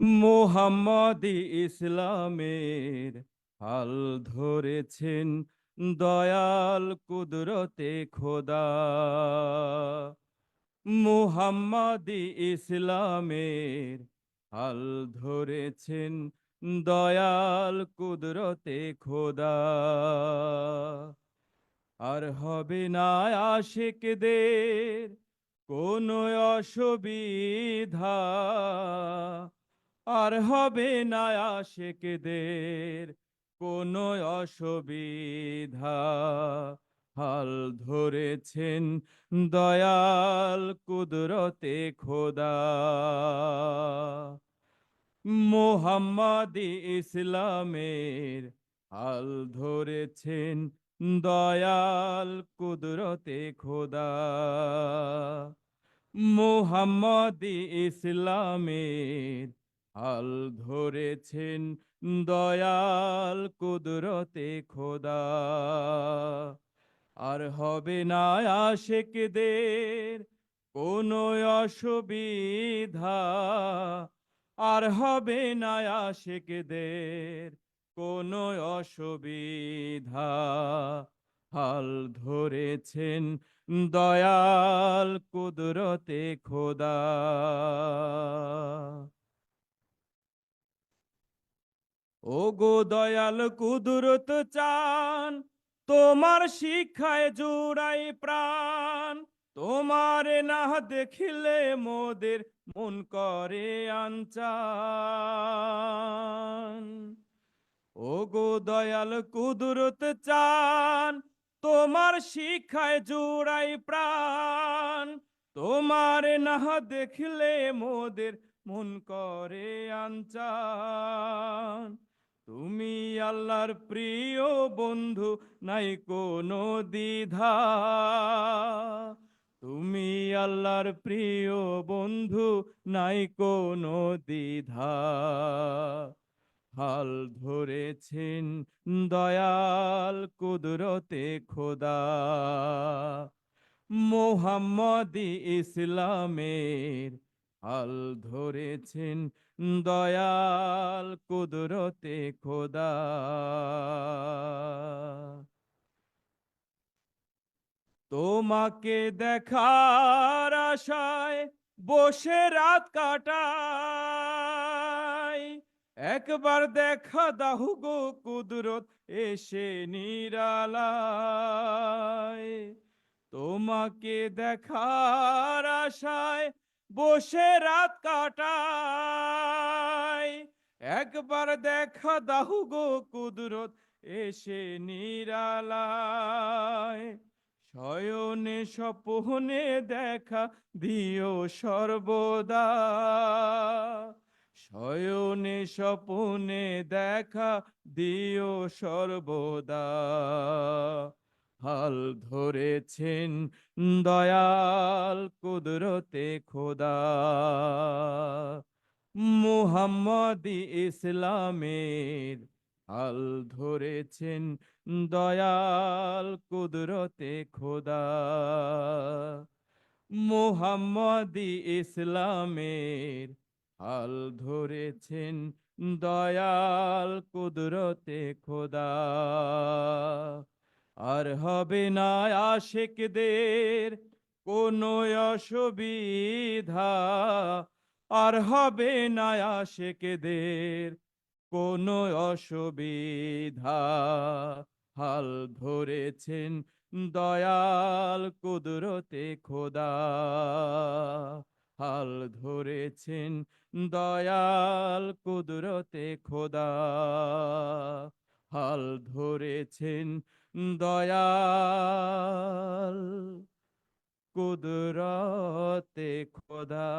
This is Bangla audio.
মোহাম্মদ ইসলামের হাল ধরেছেন দয়াল কুদরতে খোদা। মুহাম্মদ ইসলামের হাল ধরেছেন দয়াল কুদরতে খোদা। আর হবে না আশেকদের কোনো অসুবিধা। আর হবে না আশেকদের কোনো অসুবিধা। হাল ধরেছেন দয়াল কুদরতে খোদা। মোহাম্মদ ইসলামের হাল ধরেছেন দয়াল কুদরতে খোদা। মোহাম্মদ ইসলামের হাল ধরেছেন দয়াল কুদরতে খোদা। আর হবে না আশেকদের কোনো অসুবিধা। আর হবে না আশেকদের কোনো অসুবিধা। হাল ধরেছেন দয়াল কুদরতে খোদা। ও গো দয়াল কুদরত চান, তোমার শিক্ষায় জুড়াই প্রাণ। তোমার না দেখিলে মোদের মন করে আনচান। ও গো দয়াল কুদরত চান, তোমার শিক্ষায় জুড়াই প্রাণ। তোমার না দেখলে মোদের মন করে আনচান। তুমি আল্লাহর প্রিয় বন্ধু, নাই কোনো দ্বিধা। তুমি আল্লাহর প্রিয় বন্ধু, নাই কোনো দ্বিধা। হাল ধরেছেন দয়াল কুদরতে খোদা। মোহাম্মদ ইসলামের হাল ধরেছেন দয়াল কুদরতে খোদা। তোমাকে দেখার আশায় বসে রাত কাটাই। একবার দেখা দাহু গো কুদরত, এসে নিরালায়। তোমাকে দেখার আশায় বসে রাত কাটাই একবার দেখা দাহু গো কুদরত, এসে নিরালায়। শয়নে স্বপনে দেখা দিও সর্বদা। শয়নে স্বপনে দেখা দিও সর্বদা। হাল ধরেছেন, দয়াল কুদরতে খোদা। মুহাম্মদ ইসলামের হাল ধরেছেন, দয়াল কুদরতে খোদা। মুহাম্মদ ইসলামের হাল ধরেছেন, দয়াল কুদরতে খোদা। আর হবে না আশেকদের কোনো অসুবিধা। আর হবে না আশেকদের কোনো অসুবিধা। হাল ধরেছেন দয়াল কুদরতে খোদা। হাল ধরেছেন দয়াল কুদরতে খোদা। হাল ধরেছেন দয়াল। কুদরতে খোদা